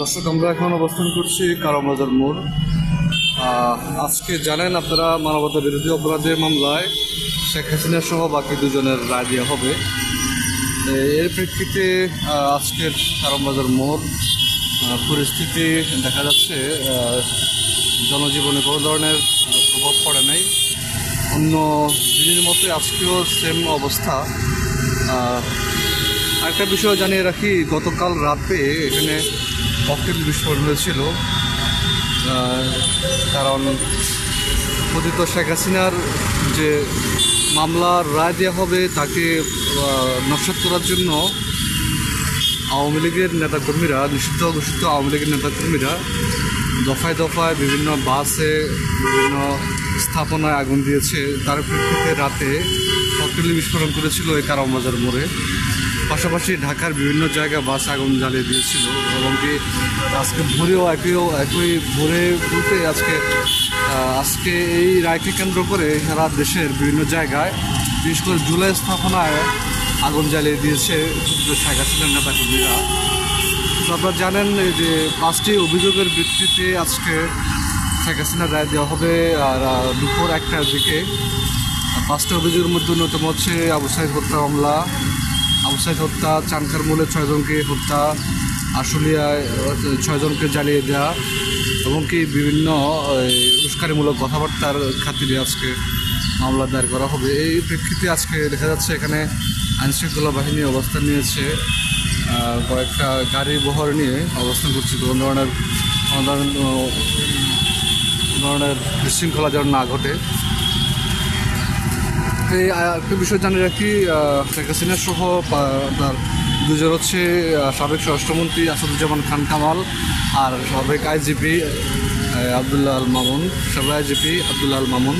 দর্শক, আমরা এখন অবস্থান করছি কারমবাজার মোড়। আজকে জানেন আপনারা মানবতা বিরোধী অপরাধের মামলায় শেখ হাসিনা সহ বাকি দুজনের রায় দেওয়া হবে। এর প্রেক্ষিতে আজকের কারমবাজার মোড় পরিস্থিতি দেখা যাচ্ছে জনজীবনে কোনো ধরনের প্রভাব পড়ে নাই। অন্য দিনের মতোই আজকেও সেম অবস্থা। আরেকটা বিষয় জানিয়ে রাখি, গতকাল রাতে এখানে ককটেল বিস্ফোরণ হয়েছিল কারণ কথিত শেখ হাসিনার যে মামলার রায় দেওয়া হবে, তাকে নস্বাত করার জন্য আওয়ামী লীগের নেতাকর্মীরা, নিষিদ্ধ ঘোষিত আওয়ামী লীগের নেতাকর্মীরা দফায় দফায় বিভিন্ন বাসে, বিভিন্ন স্থাপনায় আগুন দিয়েছে। তার প্রেক্ষিতে রাতে ককটেল বিস্ফোরণ করেছিল এই কারামবাজার মোড়ে। পাশাপাশি ঢাকার বিভিন্ন জায়গায় বাস আগুন জ্বালিয়ে দিয়েছিল এবং কি আজকে ভোরেও একই একই ভোরে বলতে আজকে আজকে এই রায়কে কেন্দ্র করে সারা দেশের বিভিন্ন জায়গায়, বিশেষ করে জুলাই স্থাপনায় আগুন জ্বালিয়ে দিয়েছে শেখ হাসিনার নেতাকর্মীরা। তো আপনারা জানেন যে পাঁচটি অভিযোগের ভিত্তিতে আজকে শেখ হাসিনার রায় দেওয়া হবে, আর দুপুর একটার দিকে। পাঁচটা অভিযোগের মধ্যে অন্যতম হচ্ছে আবু সাইদ হত্যা মামলা আবু সাইদ হত্যা চানখার মূলে ছয়জনকে হত্যা আশুলিয়ায় ছয়জনকে জ্বালিয়ে দেওয়া এবং কি বিভিন্ন এই, উস্কানিমূলক কথাবার্তার খাতিরে আজকে মামলা দায়ের করা হবে। এই প্রেক্ষিতে আজকে দেখা যাচ্ছে এখানে আইনশৃঙ্খলা বাহিনী অবস্থান নিয়েছে। কয়েকটা গাড়ি বহর নিয়ে অবস্থান করছে। কোনো ধরনের কোনো ধরনের বিশৃঙ্খলা যেন না ঘটে। একটা বিষয় জানিয়ে রাখি শেখ হাসিনা সহ আপনার দুজন হচ্ছে সাবেক স্বরাষ্ট্রমন্ত্রী আসাদুজ্জামান খান কামাল আর সাবেক আইজিপি আবদুল্লাহ আল মামুন, সাবেক আইজিপি আবদুল্লাহ আল মামুন।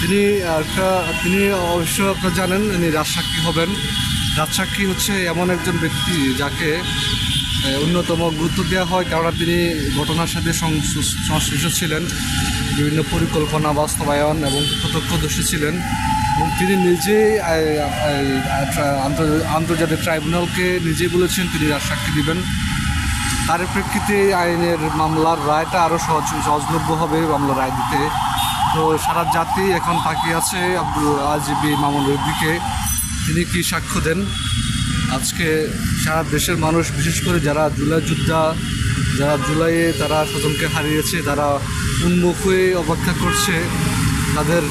তিনি একটা তিনি অবশ্য আপনারা জানেন ইনি রাজসাক্ষী হবেন। রাজসাক্ষী হচ্ছে এমন একজন ব্যক্তি যাকে অন্যতম গুরুত্ব দেওয়া হয় কেননা তিনি ঘটনার সাথে সংশ্লিষ্ট ছিলেন, বিভিন্ন পরিকল্পনা, বাস্তবায়ন এবং প্রত্যক্ষদর্শী ছিলেন। এবং তিনি আন্তর্জা- আন্তর্জাতিক ট্রাইব্যুনালকে নিজেই বলেছেন তিনি সাক্ষী দিবেন। তার প্রেক্ষিতে আইনের মামলার রায়টা আরও সহজ সহজলভ্য হবে মামলার রায় দিতে। তো সারা জাতি এখন তাকিয়ে আছে আব্দুল আজিবি মামুনের দিকে তিনি কি সাক্ষ্য দেন? আজকে সারা দেশের মানুষ, বিশেষ করে যারা জুলাই যোদ্ধা, যারা জুলাইয়ে তারা স্বজনকে হারিয়েছে, তারা উন্মুখ হয়ে অপেক্ষা করছে, তাদের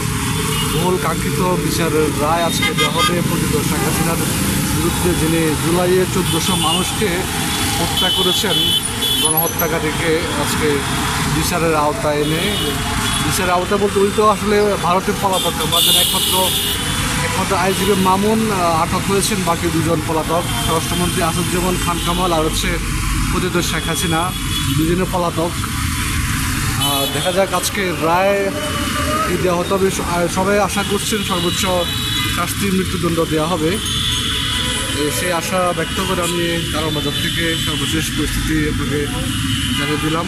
বহুল কাঙ্ক্ষিত বিচারের রায় আজকে দেওয়া হবে পতিত শেখ হাসিনার বিরুদ্ধে, যিনি জুলাইয়ে চোদ্দোশো মানুষকে হত্যা করেছেন, গণহত্যাকারীকে আজকে বিচারের আওতায় এনে, বিচারের আওতা বলতে ওই তো আসলে ভারতের পলাতক যেন একমাত্র একমাত্র আইজিপি মামুন আটক হয়েছেন বাকি দুজন পলাতক। স্বরাষ্ট্রমন্ত্রী আসাদুজ্জামান খান কামাল আর হচ্ছে পতিত শেখ হাসিনা দুজনে পলাতক। দেখা যাক আজকে রায় কি দেওয়া হতে। হবে সবাই আশা করছেন সর্বোচ্চ শাস্তির মৃত্যুদণ্ড দেওয়া হবে। সেই আশা ব্যক্ত করে আমি কারও বাজার থেকে সর্বশেষ পরিস্থিতি আপনাকে জানিয়ে দিলাম।